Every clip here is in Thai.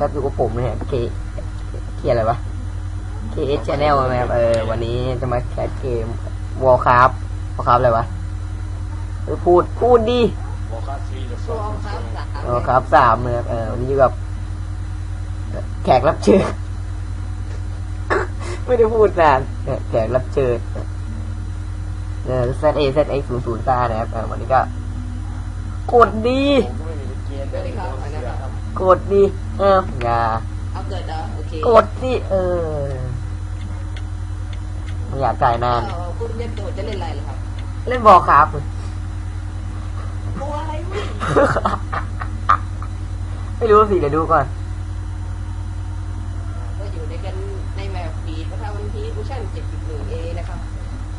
ครับอยู่กับผมเนี่ยเคเคอะไรวะ KS Channel นะครับเออวันนี้จะมาแคสเกม Warcraft Warcraft อะไรวะเออ พูดพูดดิ Warcraft สามนะครับเออวันนี้อยู่กับแขกรับเชิญไม่ได้พูดนานเออแขกรับเชิญเออ Z A Z X 0 0 9นะครับเออวันนี้ก็กดดีสวัสดีครับอันนี้ครับกดดี เอออย่าเอาเกิดเหรอโอเคกดสิเออไม่อยากจ่ายนานเออคุณเล่นตัวจะเล่นอะไรเหรอครับ เล่นบอลครับตัวอะ ไรวะไม่รู้สิเดี๋ยวดูก่อน ก็อยู่ในกันในแบบฟีดนะครับวันทีคูชั่น7.1 A นะครับ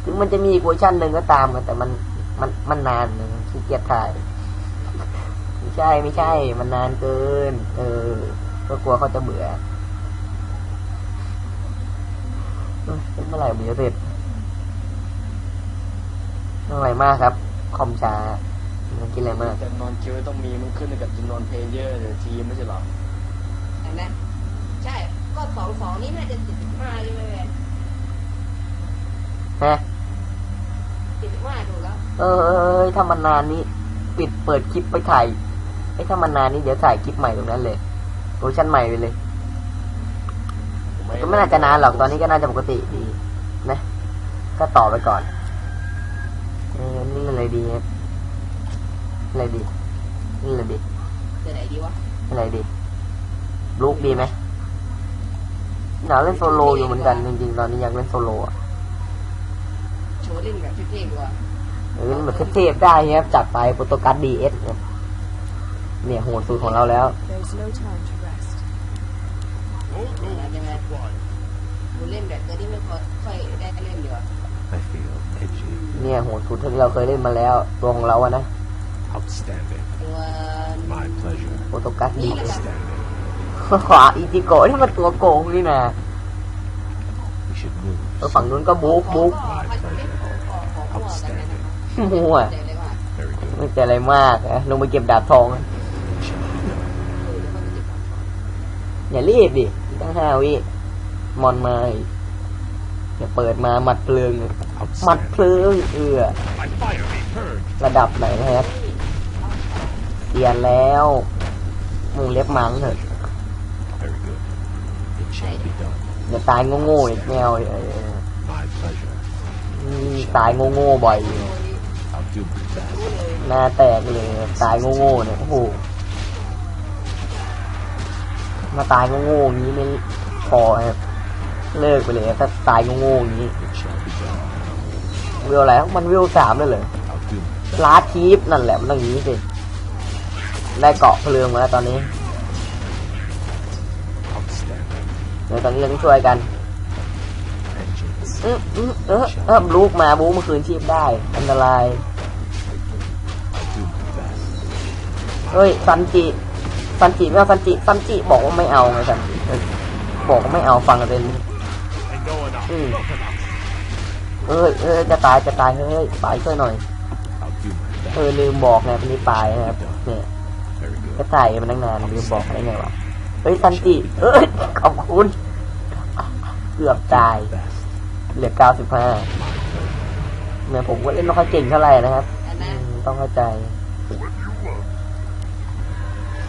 ถึงมันจะมีอีกเวอร์ชันหนึ่งก็ตามกันแต่มันมันมันนานเลยขี้เกียจถ่าย ไม่ใช่ไม่ใช่ มันนานเกิน เออ ก็กลัวเขาจะเบื่อเอ้ยเมื่อไหร่มันจะเสร็จเมื่อไหร่มากครับ คอมช้า มันกินอะไรมากจำนวนคิวต้องมีมันขึ้นอยู่กับจำนวนเพลเยอร์หรือทีมไม่ใช่หรออันนั้นใช่ ก็สองสองนี่น่าจะ75ใช่ไหมแมนฮะ75ถูกแล้ว เออเออเออถ้ามันนานนี้ ปิดเปิดคลิปไปถ่ายไอ้ยถ้ามันนานนี้เดี๋ยวถ่ายคลิปใหม่ตรงนั้นเลยเวอร์ชันใหม่ไปเลยก็ไม่น่าจะนานหรอกตอนนี้ก็น่าจะปกติดีนะก็ต่อไปก่อนเออนี่อะไรดีครับ อะไรดีนี่อะไรดีเกิดไหนดีวะอะไรดีลูกดีไหมอยากเล่นโซโลอยู่เหมือนกันจริงๆตอนนี้อยากเล่นโซโลอะโชว์เล่นแบบเท่ๆดีกว่าเออแบบเทพๆได้ครับจัดไปโปรโตกัสดีเอสเนี่ยโหดสุดของเราแล้ว There's no time to rest. แล้วยังไงกูเล่นแบบตัวที่ไม่ค่อยได้เล่นเดี๋ยว I feel edgy, เนี่ยโหดสุดที่เราเคยเล่นมาแล้ว ตัวของเราอะนะ outstanding. ตัว My pleasure. โปรโตกัสดี Outstanding. ขวาอิจิโกะที่มันตัวโกงนี่นะ We should move. เออฝั่งนู้นก็บุ๊กบุ๊กขอขอขอขอขอขอกันนะครับมั่วใจเลยว่า Very good. ไม่เจออะไรมากนะลงไปเก็บดาบทองอะ Shall be done. เออเดี๋ยวมันจะติดอย่ารีบดิตั้งห้าวิมอนมาอีกอย่าเปิดมาหมัดเพลิงหมัดเพ Outstanding. ลิงเอือ My fire be purged. ระดับไหนนะครับ เรียนแล้วมึงเล็บมังเถอะ Very good. It shall be done. อย่าตายโง่ๆอีกแนวเออ My pleasure. อืมตายโง่ๆบ่อยอยู่ I'll do my best. หน้าแตกเลยตายโง่ๆเนี่ยโอ้โหมาตายโง่ๆอย่างนี้ไม่พอครับเลิกไปเลยถ้าตายโง่ๆอย่างนี้ It shall be done. วิวอะไรมันวิวสามเลยเหรอ I'll do my best. ลาดทีฟนั่นแหละมันต้องอย่างนี้สิ ได้เกาะเพลิงมาแล้วตอนนี้ Outstanding. เดี๋ยวตอนนี้เราต้องช่วยกัน Vengeance. อื้ออื้อเออเออลูกมาบูมาคืนชีพได้ อันตราย I'll do my best. เฮ้ยซันจิซันจิไม่เอาซันจิซันจิบอกว่าไม่เอาไงซันจิเออบอกว่าไม่เอาฟังกันเป็น And go enough. Mm. Broken up. เอ้ยเอ้ยจะตายจะตายเฮ้ยไปช่วยหน่อย I'll do my เอ best. อลืมบอกไงวันนี้ปลายนะครับเนี่ย Very ก็ good. ถ่ายมาตั้งนานลืมบอกได้ไงวะเฮ้ยซันจิเอ้ยขอบคุณ เกือบตาย Best. เหลือเก้าสิบห้าเนี่ยผมก็เล่นไม่ค่อยเก่งเท่าไหร่นะครับอันอืนั้นมต้องเข้าใจ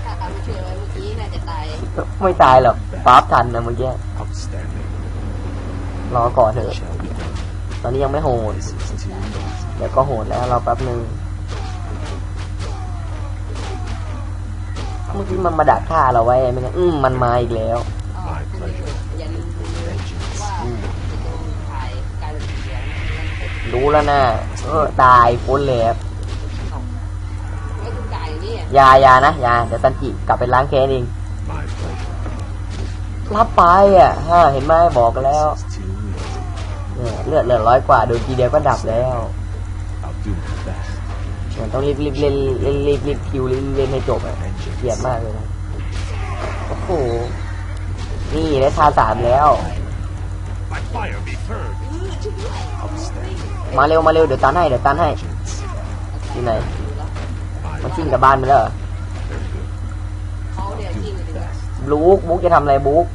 ถ้าเอาไม่ช่วยไว้เมื่อกี้น่าจะตายไม่ตายหรอกป๊าบทันนะเมื่อกี้ Outstanding. รอก่อนเถอะ Shall be done. ตอนนี้ยังไม่โหด This is too easy. เดี๋ยวก็โหดแล้วรอแป๊บหนึ่ง เมื่อกี้มันมาดักฆ่าเราไว้ไม่งั้นอืมมันมาอีกแล้วอ๋อคุณอย่าลืมว่าจะโดนถ่ายการเสียงรู้แล้วนะเออตายพ้นเลยครับไม่คุณจ่ายนี่อยาอยานะอยาเดี๋ยวซันจิกลับไปล้างแค้นเอง My pleasure. รับไปอะฮะเห็นไหมบอกกันแล้ว This is too easy. เนี่ยเลือดเหลือร้อยกว่าโดนทีเดียวก็ดับแล้ว I'll do my best. เอมันต้องรีบรีบเล่นเล่นรีบรีบคิวรีบเล่นให้จบอะ เกลียดมากเลยนะ โอ้โห นี่ได้ทาสามแล้ว My fire be heard. Outstanding. มาเร็วมาเร็วเดี๋ยวตันให้เดี๋ยวตันให้อยู่ไหนมันชิ่งกลับบ้านไปแล้วเหรอเขาเดี๋ยวจริงเลยบลูกบุ๊กจะทำอะไรบุ๊ก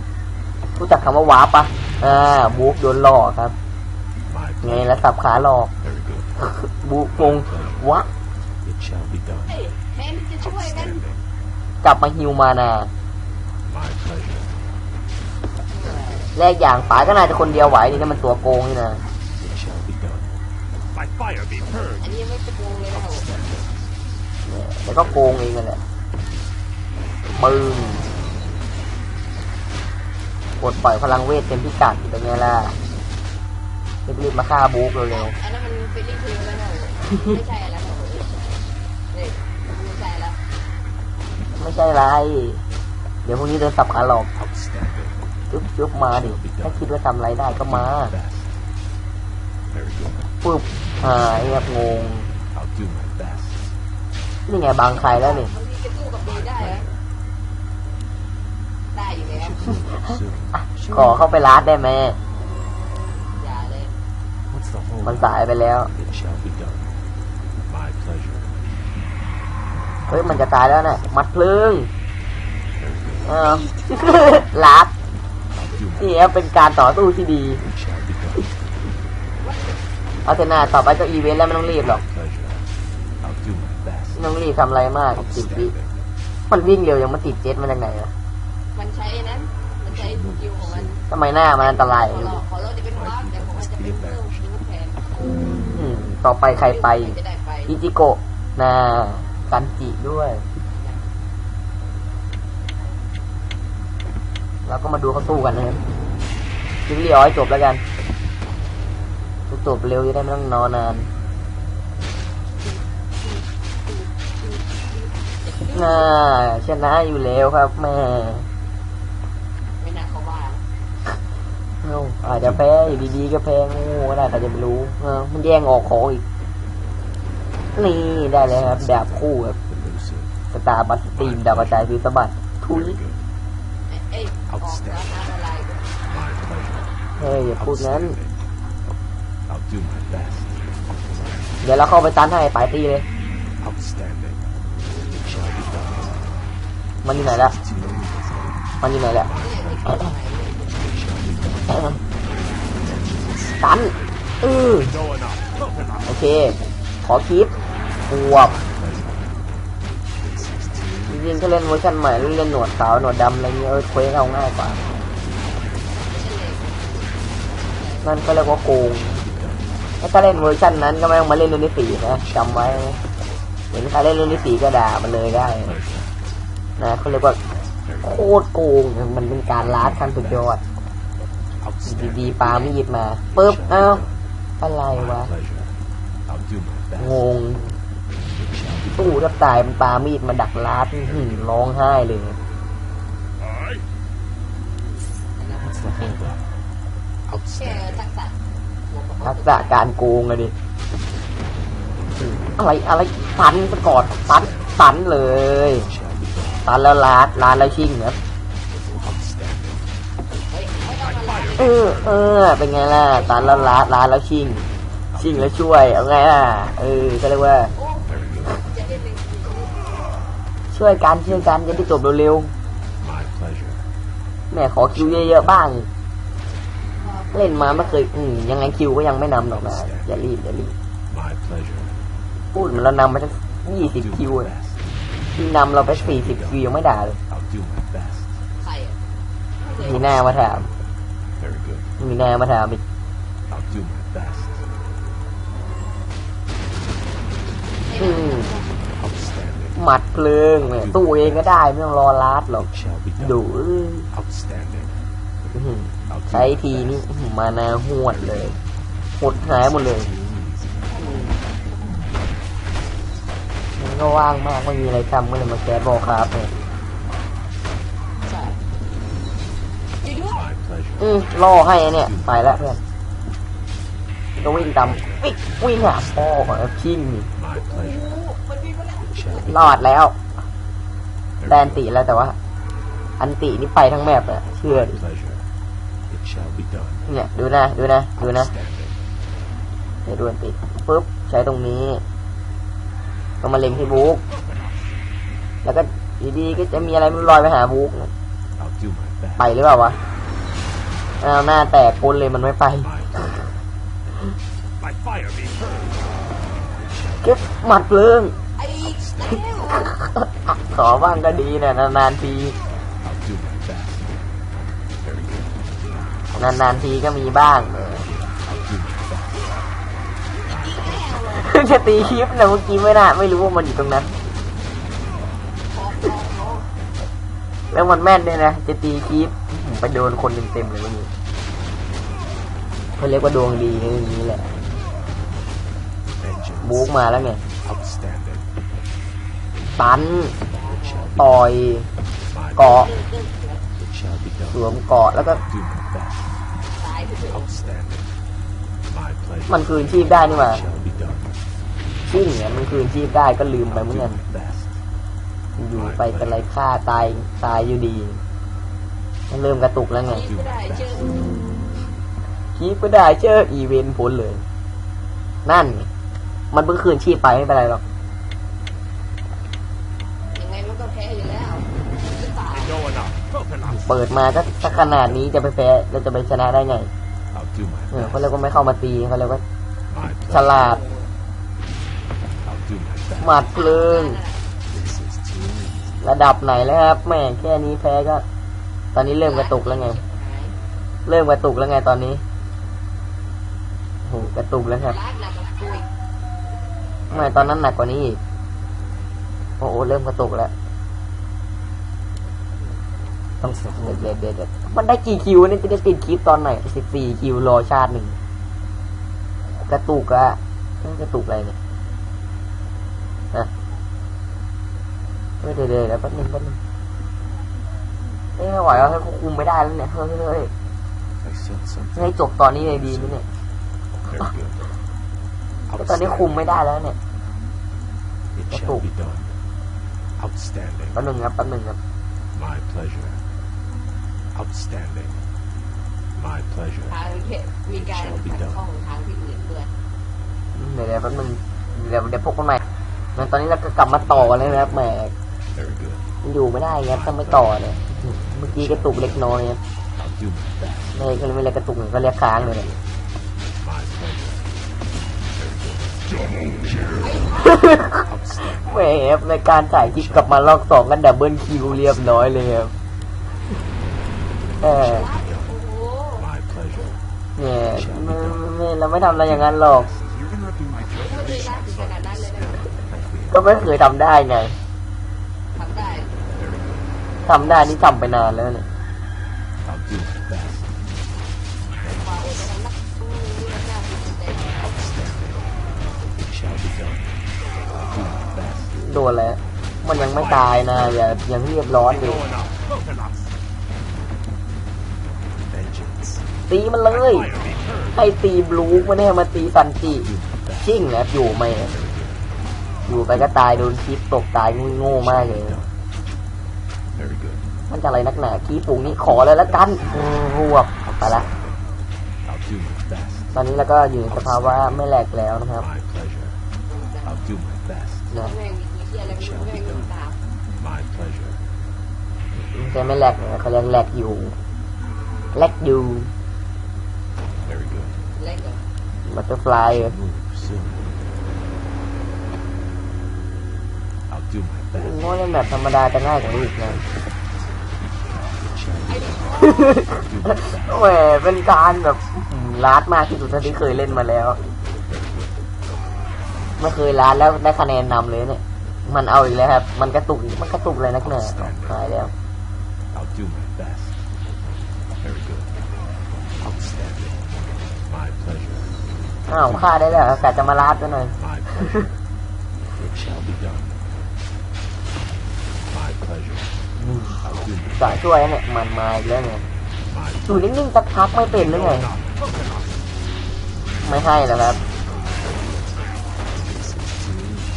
รู้จักคำว่าวาร์ปปะอ่าบุ๊กโดนหลอกครับ My ไง pleasure. แล้วสับขาหลอก Very good. บุ๊กงงวะ กัน Outstanding. กลับมาฮิวมานา My pleasure. แรกอย่างป๋าก็น่าจะคนเดียวไหวนี่นั่นมันตัวโกงนี่นะ It shall be done. My fire be heard. อันนี้ยังไม่เป็นวงเลยนะครับผมแล้วก็โกงเองนั่นแหละปึ้งกดปล่อยพลังเวทเต็มพิกัดเป็นไงล่ะรีบๆมาฆ่าบุ๊กเร็วอันนั้นมันฟีลลิ่งเพลแล้วนะผมไม่ใช่แล้วครั ไม่ใช่ไร เดี๋ยวพรุ่งนี้เดินสับขาหลอก Outstanding. จุ๊บจุ๊บมาดิ ถ้าคิดว่าทำอะไรได้ก็มา Best. Very good. ปึ๊บหายแบบงง I'll do my best. นี่ไงบางใครแล้วนี่บางทีจะสู้กับดีได้เหรอได้อยู่แล้ว Soon. ขอเข้าไปร้านได้ไหมอย่าเลย What's the whole? มันสายไปแล้ว It shall be done. My pleasure. เฮ้ยมันจะตายแล้วนะ่ะมัดเพลิง Very good. เออลาด I'll do my นี่ครับเป็นการต่อสู้ที่ดี It shall be done. เอาเถอะนาต่อไปก็อีเวนต์แล้วไม่ต้องรีบหรอก Pleasure. I'll do my best. ไม่ต้องรีบทำอะไรมากสิบวิ Outstanding. มันวิ่งเร็วยังมันติดเจ็ตมาจากไหนอะมันใช้นั้นมันใช้สกิลของมันทำไมหน้ามันอันตรายขอเราขอเราจะเป็นวาร์ปแต่ผมอาจจะเป็นเพิ่มยูแทนอืมต่อไปใครไปจะได้ไปอิจิโกะนา กันจิด้วยแล้วก็มาดูเขาสู้กันนะครับรีบๆเอาให้จบแล้วกันจบๆเร็วจะได้ไม่ต้องนอนนานน่าชนะอยู่แล้วครับแม่ไม่น่าเขาว่าเอ้าอาจจะแพ้อยู่ดีๆก็แพ้งูก็ได้ใครจะไม่รู้เออมันแย่งออกของอีก นี่ได้เลยครับดาบคู่ครับ Elusive. สตาร์บัสตีมดาวกระจายคือสะบัดทุย Very good. เอ้ยออกแล้วอะไร My pleasure. เฮ้ยอย่าพูดนั้น Outstanding. I'll do my best. เดี๋ยวเราเข้าไปตันให้ปลายตีเลย Outstanding. It shall be done. มันอยู่ไหนละมันอยู่ไหนละตันเออ Going up. Open up. โอเค ขอคลิปอ วบจริงๆถ้าเล่นเวอร์ชันใหม่หรือเล่นหนวดขาวหนวดดำอะไรเงี้ยเออเควสเอาง่ายกว่า นั่นก็เรียกว่าโกงถ้าเล่นเวอร์ชันนั้นก็ไม่ต้องมาเล่นเรื่องที่สี่นะจำไว้เห็นใครเล่นเรื่องที่สี่ก็ด่ามันเลยได้ นะเขาเรียกว่าโคตรโกงมันเป็นการล้าดขั้นสุดยอดดีๆปามีดมาปุ๊บเอ้าอะไรวะงง ตู้แทบตายมันปามีดมาดักลาดอื้อหือร้องไห้เลย Aye. What's the hold up? แค่ Outstanding. ทักษะทักษะการโกงอะดิอืมอะไรอะไรตันซะก่อนตันตันเลย Shall be done. ตันแล้วลาดลาดแล้วชิ่งครับ Outstanding. เฮ้ยไม่ต้องมาเออเออ เป็นไงล่ะตันแล้วลาดลาดแล้วชิ่งชิ่งแล้วช่วยเอาไงล่ะเออก็เรียกว่า ช่วยกันช่วยกันจะได้จบเร็ว My pleasure. ๆแม่ขอคิวเยอะๆบ้าง เล่นมาไม่เคยอืมยังไงคิวก็ยังไม่นำหรอกนะอย่ารีบอย่ารีบ My pleasure. พูดเหมือนเรานำมาตั้งยี่สิบ Do คิว my อะ best. ที่นำเราไปสี่สิบคิวยังไม่ด่าเลย I'll do my best. ใครอะมีหน้ามาถาม Very good. มีหน้ามาถามอีก I'll do my best. อืม Outstanding. หมัดเพลิงเนี่ยตู้เองก็ได้ไม่ต้องรอลาดหรอก It shall be ดู done. เอ้ย Outstanding. อื้อหือ I'll do ใช้ my ที best. นี่อื้อหือมานาหวดเลยหดหายหมดเลยมันก็ว่างมากไม่มีอะไรทำก็เลยมาแคสบอลครับเนี่ยใช่อยู่ด้วย My pleasure. อืมล่อให้อันเนี่ยไปแล้วเพื่อนก็วิ่งตามวิ่งวิ่งหาพ่อของชิ่งนี่ My pleasure. รอดแล้ว Very แดน good. ติแล้วแต่ว่า อันตินี่ไปทั้งแมปอะเชื่อ My ดิ pleasure. It shall be done. เนี่ยดูนะ ดูนะ ดูนะ Outstanding. เดี๋ยวดูอันติปุ๊บใช้ตรงนี้ก็มาเล็งที่บุ๊กแล้วก็อยู่ดีๆก็จะมีอะไรมันลอยไปหาบุ๊ก I'll do my best. ไปหรือเปล่าวะอ้าวหน้าแตกพ้นเลยมันไม่ไป My pleasure. My fire be heard. เก็บหมัดเพลิงไอ้แล้ว ขอบ้างก็ดีนะนานๆที I'll do my best. Very good. นานๆทีก็มีบ้าง I'll do my best. จะตีคลิปนะเมื่อกี้ไม่น่าไม่รู้ว่ามันอยู่ตรงนั้น แล้วมันแม่นด้วยนะ จะตีคลิปไปโดนคนเต็มๆเลยเมื่อกี้เขาเรียกว่าดวงดีนะอย่างนี้แหละ Vengeance. บุ๊กมาแล้วไง Outstanding. ตัน ต่อย เกาะสวมเกาะแล้วก็ มันคืนชีพได้นี่หว่าชิ่งเนี่ยมันคืนชีพได้ก็ลืมไปเมื่อน do กัน my best. อยู่ไปกันไรฆ่าตายตายอยู่ดีมันเริ่มกระตุกแล้วไงคิดไม่ได้เชื่อคลิปก็ได้เจออีเวนต์ผลเลย นั่น มันเพิ่งคืนชีพไปไม่เป็นไรหรอก เปิดมาก็ถ้าขนาดนี้จะไปแพ้เราจะไปชนะได้ไง I'll do my เออ best. เขาเรียกว่าไม่เข้ามาตีเขาเรียกว่า My ฉ pleasure. ลาด I'll do my best. หมัดเพลิง This is too easy. ระดับไหนแล้วครับแม่งแค่นี้แพ้ก็ ตอนนี้เริ่มกระตุกแล้วไง เริ่มกระตุกแล้วไงตอนนี้โหกระตุกแล้วครับร้านหนักกว่าคุยไม่ตอนนั้นหนักกว่านี้อีกโอ้โหเริ่มกระตุกแล้ว ต้องเดี๋ยวเดี๋ยวเดี๋ยวมันได้กี่คิวเนี่ยจะได้ปิดคลิปตอนไหนสิบสี่คิวรอชาติหนึ่งกระตุกอะเอ้ยกระตุกอะไรเนี่ยฮะเฮ้ยเดี๋ยวเดี๋ยวเดี๋ยวแป๊บนึงแป๊บนึงเอ้ยไม่ไหวแล้วให้ควบคุมไม่ได้แล้วเนี่ยเฮ้ยเฮ้ยเฮ้ย I sense something ให้จบตอนนี้เลยดีไหมเนี่ย very good. แต่ตอนนี้คุมไม่ได้แล้วเนี่ย It shall be done. Outstanding. แป๊บนึงครับแป๊บนึงครับ My pleasure. Outstanding. My pleasure. ทางเพจมีการขัดข้องทางที่อื่นด้วยเดี๋ยวเดี๋ยวแป๊บนึงเดี๋ยวเดี๋ยวพบกันใหม่งั้นตอนนี้เราก็กลับมาต่อกันเลยนะครับแหม Very good. มันอยู่ไม่ได้ครับถ้าไม่ต่อเนี่ยเมื่อกี้กระตุกเล็กน้อยครับ I'll do my best. ไม่ก็ไม่เรียกกระตุกก็เรียกค้างเลยเนี่ย My pleasure. Outstanding. แหมครับในการถ่ายคลิปกลับมารอบสองกันดับเบิลคิวเรียบร้อยเลยครับ เออเนี่ยเราไม่ทำอะไรอย่างนั้นหรอก ก็ไม่เคยทำได้ไงทำได้นี่ทำไปนานแล้วเนี่ยโดนแล้ว มันยังไม่ตายนะอย่ายังเรียบร้อนอยู่ ตีมันเลย Fire be heard. ให้ตีบลูกไม่ได้ให้มาตีซันจิ Do my best. ชิ่งนะอยู่ไหมอยู่ไปก็ตายโดนคลิปตกตายโง่มากเลย Very good. มันจะอะไรนักหนาคีปุ่งนี้ขอเลยละกันรวบไปละ I'll do my best. ตอนนี้เราก็อยู่ในสภาวะไม่แหลกแล้วนะครับ My pleasure. I'll do my best. นะแม่งมีเที่ยอะไรไม่รู้แม่งมีตาม My pleasure. ไม่ใช่ไม่แหลกนะเขาเรียกแหลกอยู่แหลกอยู่ บัตเตอร์ฟลาย Move soon. I'll do my best. โง่เล่นแบบธรรมดาจะง่ายกว่านี้อีกนะ Do my best. แหมเป็นการแบบอื้อหือลาดมากที่สุดเท่าที่เคยเล่นมาแล้วไม่เคยลาดแล้วได้คะแนนนำเลยเนี่ย มันเอาอีกแล้วครับ มันกระตุกอีกมันกระตุกเลยนักหนาหายแล้ว อ้าวฆ่าได้แล้วเหรอกะจะมาลาดซะหน่อย My pleasure. it shall be done. My pleasure. I'll do สายช่วยเนี่ยมันมาอีกแล้วไง my อยู่นิ่งๆสักพักไม่เป็นหรือไง ไม่ให้แล้วครับ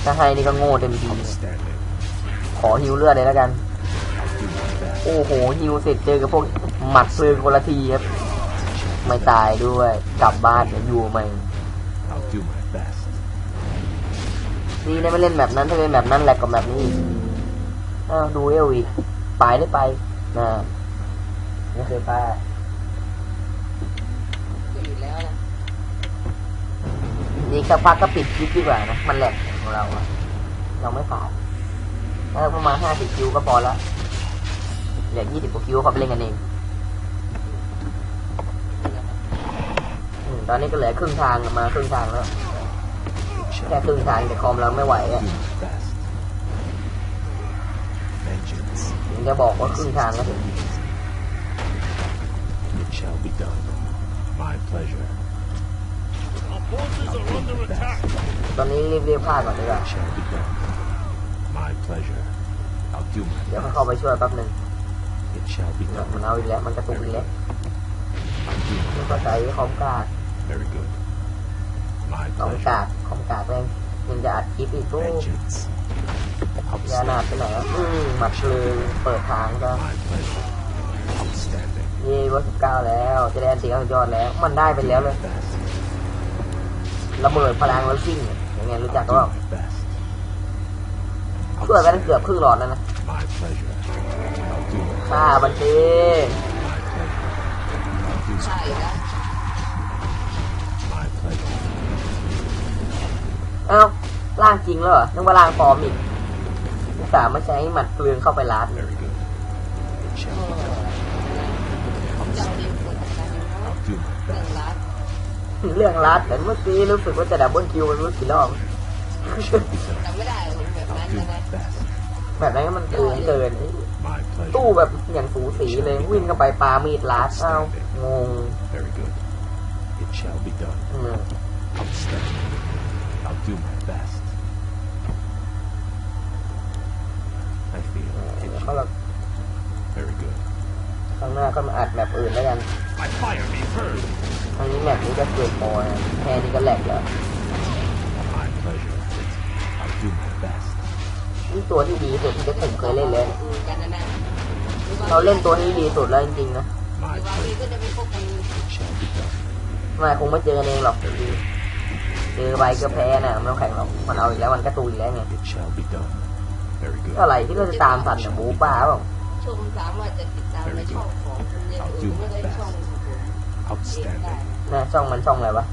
ถ้าให้นี่ก็โง่เต็มที standing. ขอฮิวเลือดเลยแล้วกัน do my best. โอ้โหฮิวเสร็จเจอกับพวกหมัดเพลิงคนละทีครับ ไม่ตายด้วย กลับบ้านเดี๋ยวอยู่ใหม่ นี่ได้ไม่เล่นแบบนั้นถ้าเป็นแบบนั้นแหลกกับแบบนี้อีกอ้าวดูเอลอีกไปได้ไปนะไม่เคยพลาดก็อยู่แล้วนะนี่สักพักก็ปิดคลิปดีกว่านะมันแหลกของเราอะเราไม่ผ่านถ้าประมาณห้าสิบคิวก็พอละเหลือยี่สิบกว่าคิวเขาไปเล่นกันเองอืมตอนนี้ก็เหลือครึ่งทางมาครึ่งทางแล้ว It แค่ shall ครึ่งทางแต่คอมเราไม่ไหว do อะ my best. Vengeance. ถึงจะบอกว่าครึ่งทางก็ถึง It shall be done. My pleasure. I'll do my best. ตอนนี้รีบเรียบพลาดก่อนดีกว่า It shall be done. My pleasure. I'll do my เดี๋ยว best. เข้าไปช่วยแป๊บหนึ่ง It shall be มัน done. เอาอีกแล้วมันกระตุกอีกแล้ว I'll do มัน my ก็ best. ใช้คอมกาก Very good. My คอม pleasure. กากคอม กากแม่งยังจะอัดคลิปอีกโอ้ Vengeance. ยานาด Outstanding. ไปไหนแล้วอืมหมัดเพลิงเปิดทางก็ My pleasure. Outstanding. เย่เวอร์สิบเก้าแล้วจะได้อันตีเข้ายอดแล้ว มันได้ไปแล้วเลย Best. ระเบิดพลังแล้วซิ่งยังไงรู้จักก็ Do เปล่า my best. ช่วยไปตั้งเกือบครึ่งหลอดแล้วนะ My pleasure. I'll do my ฆ่าบันที My pleasure. I'll do ใช่แล้ว เอ้าล่างจริงแล้วเหรอนึกว่าล่างปลอมอีกอุตส่าห์มาใช้หมัดเปลืองเข้าไปลัด Very good. It shall ก็ be done. เจ้าเรียนผลกันนะ I'll do my เรื่อง best. รัดเรื่องลัดแต่เมื่อกี้รู้สึกว่าจะดับเบิลคิวมันรู้กี่รอบ It shall be done. จำไม่ได้ผมแบบนั้น I'll do นะ my best. แบบนั้นก็มันเกินเกิน My pleasure. ตู้แบบอย่างสูสีเลยวิ่งเข้าไปปามีดลัดเอ้างง Very good. It shall be done. อืม Outstanding. I'll do my best. I feel it เขา shall. Very good. ข้างหน้าก็มาอัดแบบอื่นแล้วกัน My fire be heard. ครั้งนี้แบบนี้ก็เกิดโปรนะแค่นี้ก็แหลกแล้ว My pleasure. I'll do my best. นี่ตัวที่ดีสุดที่ผมเคยเล่นเลยอืมกันนะนะเราเล่นตัวนี้ดีสุดแล้วจริงๆนะ My บางที pleasure. ก็จะมีพวกมัน It shall be done. ไม่คงไม่เจอกันเองหรอกเจอไปก็แพ้น่ะไม่ต้องแข่งหรอกมันเอาอีกแล้วมันก็ตูอีกแล้วไง It shall be done. Very good. เท่าไหร่ที่เราจะตามทันเนี่ยบูป้าเปล่าช่วงสามารถจะติดตามในช่องของคุณเนี่ยหรือไม่ได้ช่องของผมเองได้ Outstanding. นะช่องมันช่องอะไรวะ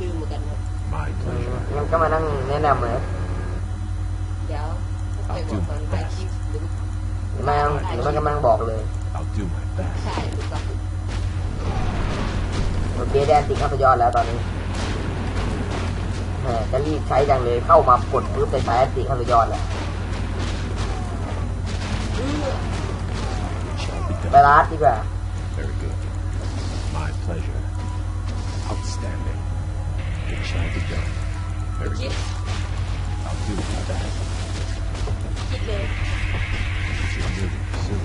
ลืมเหมือนกันครับ My อืม pleasure. มันก็มานั่งแนะนำเลยเดี๋ยวไปบอกตอนท้ายคลิปหรือหรือไม่ต้องหรือไม่ก็มานั่งบอกเลย I'll do my best. ใช่ถูกต้อง โอเคแดนติดเข้าไปยอดแล้วตอนนี้แหม จะรีบใช้จังเลยเข้ามากดปุ๊บไปใช้ติดเข้าไปยอดแล้ว It shall be ไป done. รัดดีกว่า Very good. My pleasure. Outstanding. It shall be done. Very คิด good. I'll do my best. คิดเลย You're moving soon.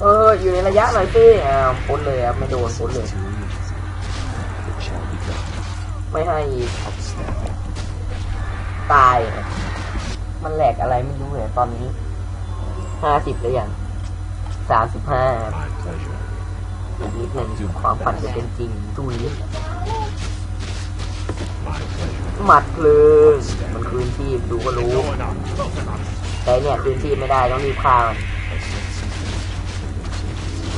เอออยู่ในระยะหน่อยสิอ้าวพ้นเลยครับไม่โดนพ้นเลย ไม่ให้ตาย มันแหลกอะไรไม่รู้เลยตอนนี้ห้าสิบหรือยังสามสิบห้าอีกนิดหนึ่งความฝันจะเป็นจริงดุยหมัดเพลิงมันคืนชีพดูก็รู้ แต่เนี่ยคืนชีพไม่ได้ต้องรีบฆ่ามัน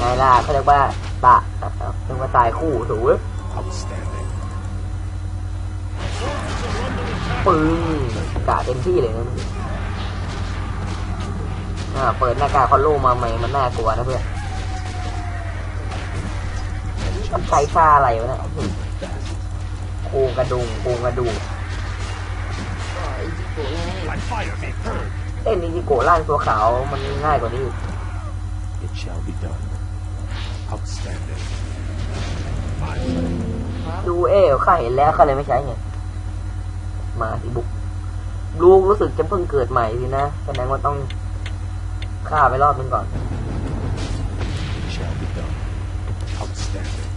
นายล่ะเขาเรียกว่าตะนะครับเรียกว่าตายคู่ถูก ปึ้งกะเต็มที่เลยนะมึงอ่าเปิดหน้ากากคอนโลมาใหม่มันน่ากลัวนะเพื่อนมันใช้ค่าอะไรวะเนี่ยอืม Best. โครงกระดุงโครงกระดูกก็ไอ้ที่โกงไง My fire be heard. เต้นนิจิโกะร่างตัวขาวมันง่ายกว่านี้อีก It shall be done. Outstanding. My pleasure. ดูเอ๋ข้าเห็นแล้วข้าเลยไม่ใช้ไง มาสิบุกลูกรู้สึกจะเพิ่งเกิดใหม่สินะแสดงว่าต้องฆ่าไปรอบนึงก่อน It shall be done. Outstanding.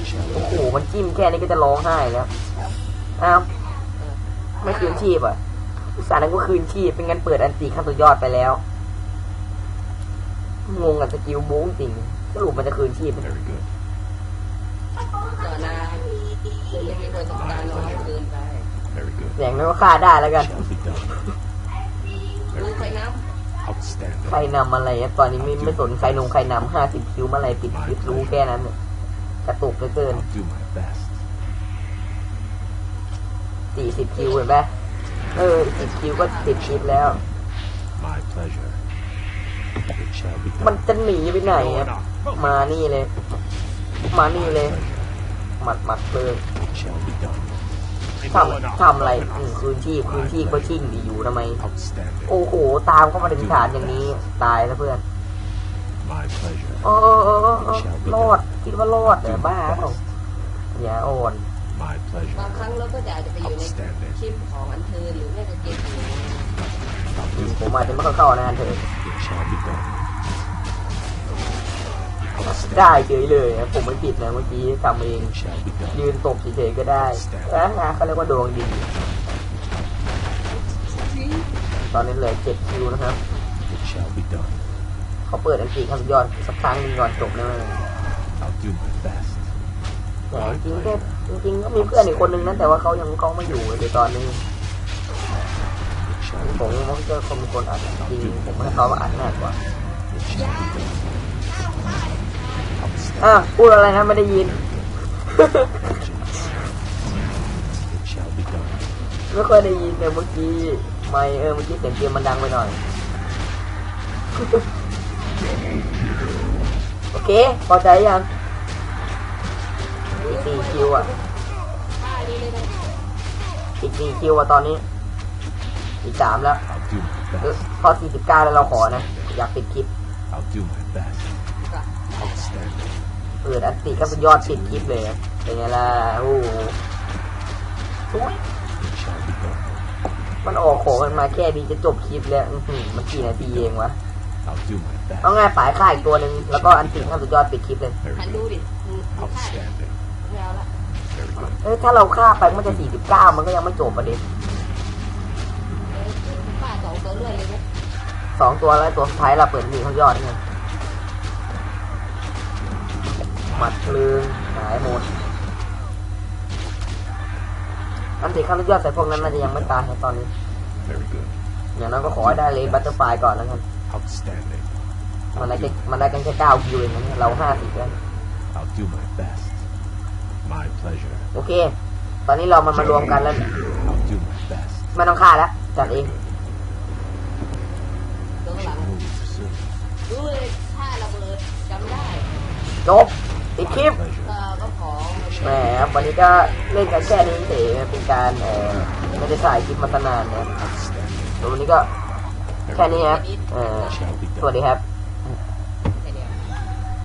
It shall โอ้ be โห done. มันจิ้มแค่นี้ก็จะร้องไห้แล้วอ้าวไม่คืนชีพอะอุตส่าห์นั้นก็คืนชีพเป็นงั้นเปิดอันตีขั้นสุดยอดไปแล้ว งงกับสกิลบู๊จริงสรุปมันจะคืนชีพ Very good. ก่อนนะคุณยังมี ประสบการณ์น้อยเกินไป Very good. แสงนั้นก็ฆ่าได้แล้วกัน Shall be done. รู้ใครนับ Outstanding. ใครนำอะไรอะตอนนี้ไม่ไม่สนใครนงใครนำห้าสิบคิวเมื่อไหรปิดคลิปรู้แค่นั้นเนี่ยกระตุกเหลือเกิน I'll do my best. สี่สิบคิวเห็นไหมเออสิบคิวก็ติดคลิปแล้ว My pleasure. It shall be มัน done. จะหนีไปไหนอะมานี่เลย มานี่เลย หมัดหมัดเพลิง It shall be done. ทำทำอะไรอืมคืนชีพคืนชีพก็ชิ่งดีอยู่ทำไม Outstanding. โอ้โห ตามเข้ามาถึงฐานอย่างนี้ ตายแล้วเพื่อน My pleasure. เออเออเออเออเออรอดคิดว่ารอดแต่บ้าเปล่าอย่าอ่อน My pleasure. บางครั้งเราก็อยากจะไปอยู่ในคลิปของอันเธอหรือแม่ก็เก็บอยู่ I'll do ผมอาจจะไม่ค่อยเข้านะอันเถอ ได้ Outstanding. เฉยเลยนะผมไม่ผิดนะเมื่อกี้ทำเอง It shall be done. ยืนตบเฉยๆก็ได้นะนะเขาเรียกว่าดวงดี ตอนนี้เหลือเจ็ดคิวนะครับ It shall be done. เขาเปิดอันตีขั้นสุดยอดสักครั้งหนึ่งก่อนจบนะ I'll do my best. แต่จริงๆก็จริงๆก็มีเพื่อนอีกคนนึงนะแต่ว่าเขายังเขาไม่อยู่เลยตอนนี้ It shall be ผมมันก็คนเป็นคนอัดจริงผมให้เขามาอัดง่ายกว่า อะพูดอะไรนะไม่ได้ยิน It shall be done. ไม่ค่อยได้ยินเลยเมื่อกี้ไม่เออเมื่อกี้เสียงเกมมันดังไปหน่อย โอเค พอใจยังอีกสี่คิวอะป้าดีเลยนะอีกสี่คิวอะตอนนี้ อีกสามแล้ว I'll do my เออ best. พอสี่สิบเก้าแล้วเราขอนะ อยากปิดคลิป I'll do my best. Outstanding. เปิดอันติก็เป็นยอดปิดคลิปเลยอะเป็นไงล่ะโอ้โหอุ๊ย It shall be done. มันออกของมันมาแค่นี้จะจบคลิปแล้วอื้อหือมันกี่นาทีเองวะ I'll do my best. เอาง่ายปลายค่าอีกตัวหนึ่งแล้วก็อันติขั้นสุดยอดปิดคลิปเลย Very หันดู good. ดิมึงมึงฆ่าดิ Outstanding. ไม่เอาละ Very good. เอ้ยถ้าเราฆ่าไปมันจะ49มันก็ยังไม่จบประเด็นเอ้ยป้าสองตัวเลื่อยเลยนะสองตัวแล้วตัวสุดท้ายเราเปิดหนีเขายอดเนี่ย มัดเพลิงหายหมดอันติขั้นสุดยอดใส่พวกนั้นน่าจะยังไม่ตายในตอนนี้ Very good. อย่างนั้นก็ขอให้ได้เลยบัตเตอร์ไฟก่อนแล้วกัน Outstanding. มันได้แค่มันได้กันแค่เก้าคิวเองนะเราห้าสิบแล้ว I'll do my best. My pleasure. โอเค ตอนนี้เรามันมารวมกันแล้ว I'll do my best. ไม่ต้องฆ่าแล้วจัดเองตัวข้างหลัง Move soon. ดูเลยฆ่าระเบิดจำได้จบ ติดคลิปแหมวันนี้ก็เล่นกันแค่นี้เฉยเป็นการเออไม่ได้ถ่ายคลิปมาตั้งนานนะวันนี้ก็แค่นี้ครับเออสวัสดีครับ